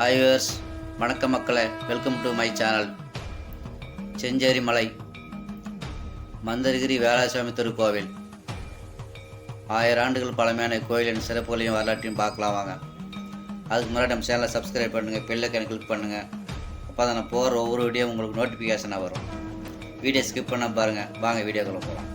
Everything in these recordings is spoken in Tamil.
ஹாய்வர்ஸ் வணக்கம் மக்களை. Welcome to my channel Chencheri Malai Mandaragiri Velaswami திருக்கோவில். ஆயிரம் ஆண்டுகள் பழமையான கோயிலின் சிறப்புகளையும் வரலாற்றையும் பார்க்கலாம் வாங்க. அதுக்கு முன்னாடி நம்ம சேனலை சப்ஸ்கிரைப் பண்ணுங்கள் பெல்லைக்கனை கிளிக் பண்ணுங்கள் அப்போ தான் நான் போகிற ஒவ்வொரு வீடியோ உங்களுக்கு நோட்டிஃபிகேஷனாக வரும். வீடியோ ஸ்கிப் பண்ண பாருங்கள் வாங்க வீடியோக்குள்ளே போகலாம்.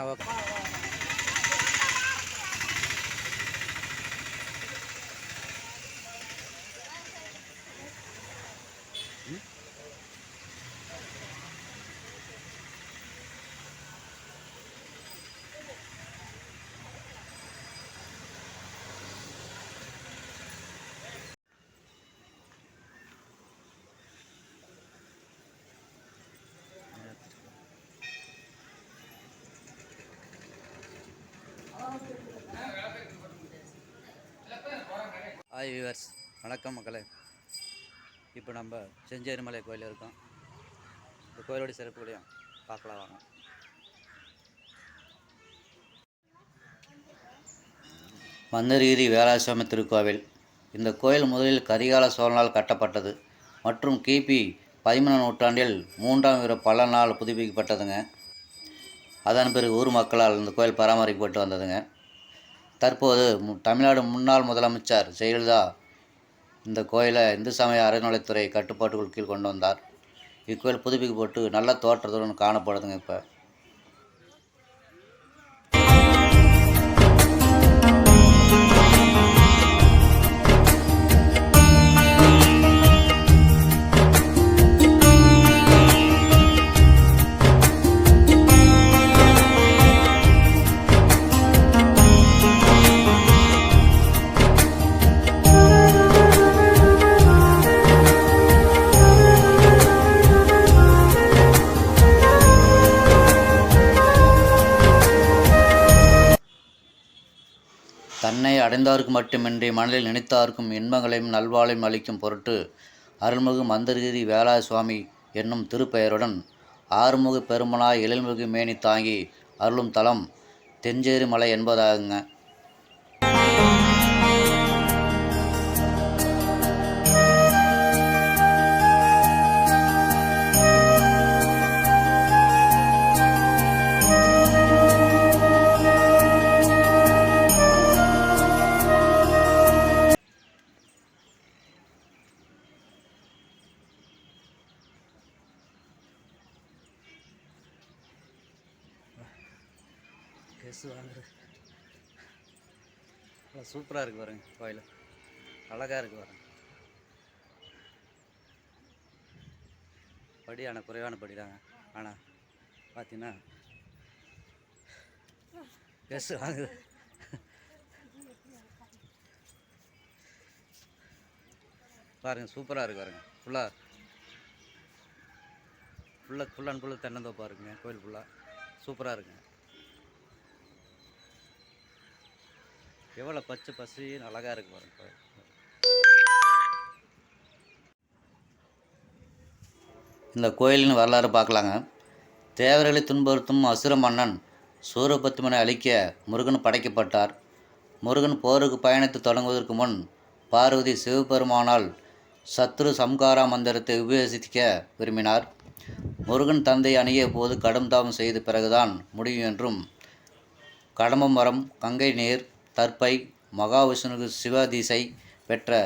Ah, okay. ஹாய் வியூவர்ஸ் வணக்கம் மக்களே. இப்போ நம்ம செஞ்சேரிமலை கோயில் இருக்கோம். இந்த கோயிலோட சிறப்புகளையும் பார்க்கலாம் வாங்க. மந்தரகிரி வேளாசாமி திருக்கோவில். இந்த கோயில் முதலில் கரிகால சோழனால் கட்டப்பட்டது மற்றும் கிபி பதிமூணாம் நூற்றாண்டில் மூன்றாம் வீர பல நாள் புதுப்பிக்கப்பட்டதுங்க. அதன் பிறகு ஊர் மக்களால் இந்த கோயில் பராமரிக்கப்பட்டு வந்ததுங்க. தற்போது தமிழ்நாடு முன்னாள் முதலமைச்சர் ஜெயலலிதா இந்த கோயிலை இந்து சமய அறநிலைத்துறை கட்டுப்பாட்டுக்குள் கீழ் கொண்டு வந்தார். இக்கோயில் புதுப்பிக்கப்பட்டு நல்ல தோற்றத்துடன் காணப்படுதுங்க இப்போ. அடைந்தார்க்கு மட்டுமின்றி மனதில் நினைத்தார்க்கும் இன்பங்களையும் நல்வாழையும் அளிக்கும் பொருட்டு அருள்மிகு மந்தர்கிரி வேலாய சுவாமி என்னும் திருப்பெயருடன் ஆறுமுக பெருமனாய் எழில்மிகு மேனி தாங்கி அருளும் தலம் தெஞ்சேரி மலை என்பதாகுங்க. எஸ் வாங்குறது சூப்பராக இருக்குது பாருங்க கோயில். அழகாக இருக்குது பாருங்க. படி ஆனால் குறைவான படி தாங்க ஆனால் பார்த்தீங்கன்னா எஸ் வாங்குது பாருங்கள் சூப்பராக இருக்குது பாருங்க. ஃபுல்லாக ஃபுல்லாக ஃபுல் அண்ட் ஃபுல்லாக தென்னந்தோப்பாக இருக்குங்க கோயில் ஃபுல்லாக சூப்பராக இருக்குங்க. எவ்வளோ பச்சை பசின்னு அழகாக இருக்கு பாருங்க கோயில் இந்த கோயிலின் வரலாறு பார்க்கலாங்க. தேவர்களை துன்புறுத்தும் அசுர மன்னன் சூரபத்மனை அழிக்க முருகன் படைக்கப்பட்டார். முருகன் போருக்கு பயணத்தை தொடங்குவதற்கு முன் பார்வதி சிவபெருமானால் சத்ரு சம்காரா மந்திரத்தை உபயோகிக்க விரும்பினார். முருகன் தந்தை அணிய போது கடும் தாபம் செய்த பிறகுதான் முடியும் என்றும் கடம்ப மரம் கங்கை நீர் தற்பை மகாவிஷ்ணுக்கு சிவதிசை பெற்ற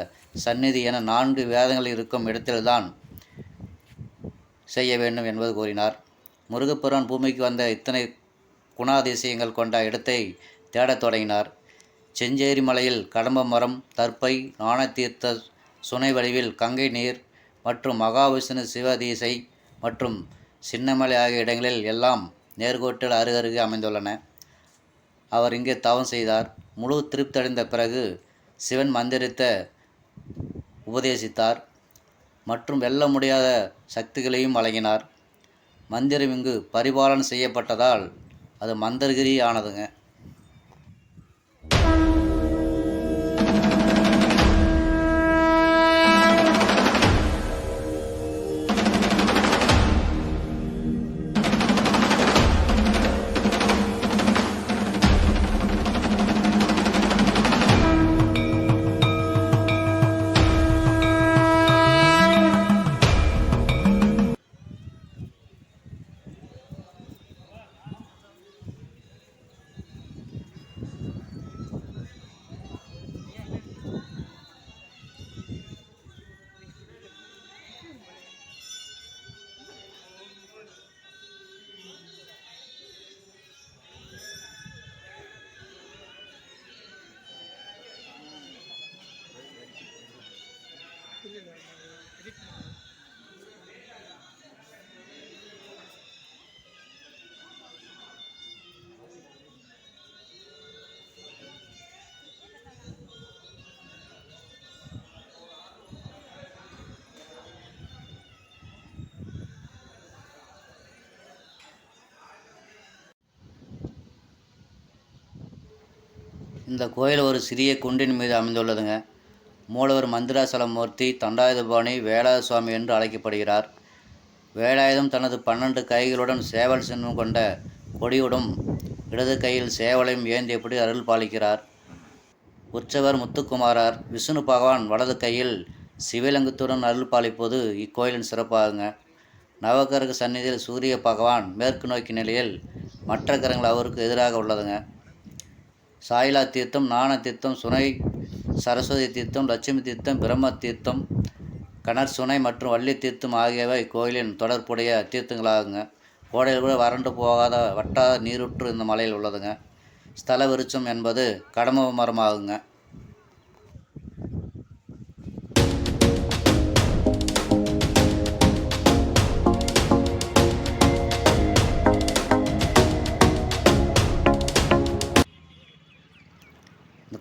சந்நிதி என நான்கு வேதங்கள் இருக்கும் இடத்தில்தான் செய்ய வேண்டும் என்பது கூறினார். முருகப்பெருமான் பூமிக்கு வந்த இத்தனை குணாதிசயங்கள் கொண்ட இடத்தை தேடத் தொடங்கினார். செஞ்சேரி மலையில் கடம்ப மரம் தற்பை நாணத்தீர்த்த சுனை வடிவில் கங்கை நீர் மற்றும் மகாவிஷ்ணு சிவதீசை மற்றும் சின்னமலை ஆகிய இடங்களில் எல்லாம் நேர்கோட்டில் அருகருகே அமைந்துள்ளன. அவர் இங்கே தவம் செய்தார். முழு திருப்தி அடைந்த பிறகு சிவன் மந்திரத்தை உபதேசித்தார் மற்றும் வெல்ல முடியாத சக்திகளையும் வழங்கினார். மந்திரம் இங்கு பரிபாலனை செய்யப்பட்டதால் அது மந்தர்கிரி ஆனதுங்க இந்த கோயில் ஒரு சிறிய குன்றின் மீது அமைந்துள்ளதுங்க. மூலவர் மந்திராசலமூர்த்தி தண்டாயுதபாணி வேலாயுத சுவாமி என்று அழைக்கப்படுகிறார். வேலாயுதம் தனது பன்னெண்டு கைகளுடன் சேவல் சின்னம் கொண்ட கொடியுடன் இடது கையில் சேவலையும் ஏந்தியபடி அருள் பாலிக்கிறார். உற்சவர் முத்துக்குமாரார் விஷ்ணு பகவான் வலது கையில் சிவலிங்கத்துடன் அருள் பாலிப்பது இக்கோயிலின் சிறப்பாகுங்க. நவகரக சந்நிதியில் சூரிய பகவான் மேற்கு நோக்கி நிலையில் மற்ற கிரகங்கள் அவருக்கு எதிராக உள்ளதுங்க. சாயிலா தீர்த்தம் நாண தீர்த்தம் சுனை சரஸ்வதி தீர்த்தம் லட்சுமி தீர்த்தம் பிரம்ம தீர்த்தம் கணர் சுனை மற்றும் வள்ளி தீர்த்தம் ஆகியவை கோயிலின் தொடர்புடைய தீர்த்தங்களாகுங்க. கோடையில் கூட வறண்டு போகாத வட்டாத நீருற்று இந்த மலையில் உள்ளதுங்க. ஸ்தல விருட்சம் என்பது கடம்ப மரமாகுங்க.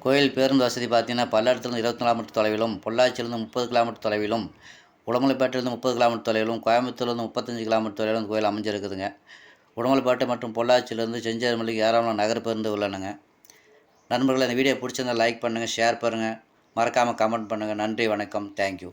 கோயில் பேருந்து வசதி பார்த்தீங்கன்னா பல்லடத்துலேருந்து இருபத்தி கிலோமீட்டர் தொலைவிலும் பொள்ளாச்சியிலேருந்து முப்பது கிலோமீட்டர் தொலைவிலும் உடமலைப்பேட்டையிலேருந்து முப்பது கிலோமீட்டர் தொலைவிலும் கோயம்புத்தூர்லேருந்து முப்பத்தஞ்சு கிலோமீட்டர் தொலைவிலும் கோயில் அமைஞ்சிருக்குதுங்க. உடமலைப்பேட்டை மற்றும் பொள்ளாச்சியிலேருந்து செஞ்சேரிமலைக்கு ஏராளமான நகர் பேருந்து உள்ளனுங்க. நண்பர்களே இந்த வீடியோ பிடிச்சிருந்தா லைக் பண்ணுங்கள் ஷேர் பண்ணுங்கள் மறக்காமல் கமெண்ட் பண்ணுங்கள் நன்றி வணக்கம். தேங்க்யூ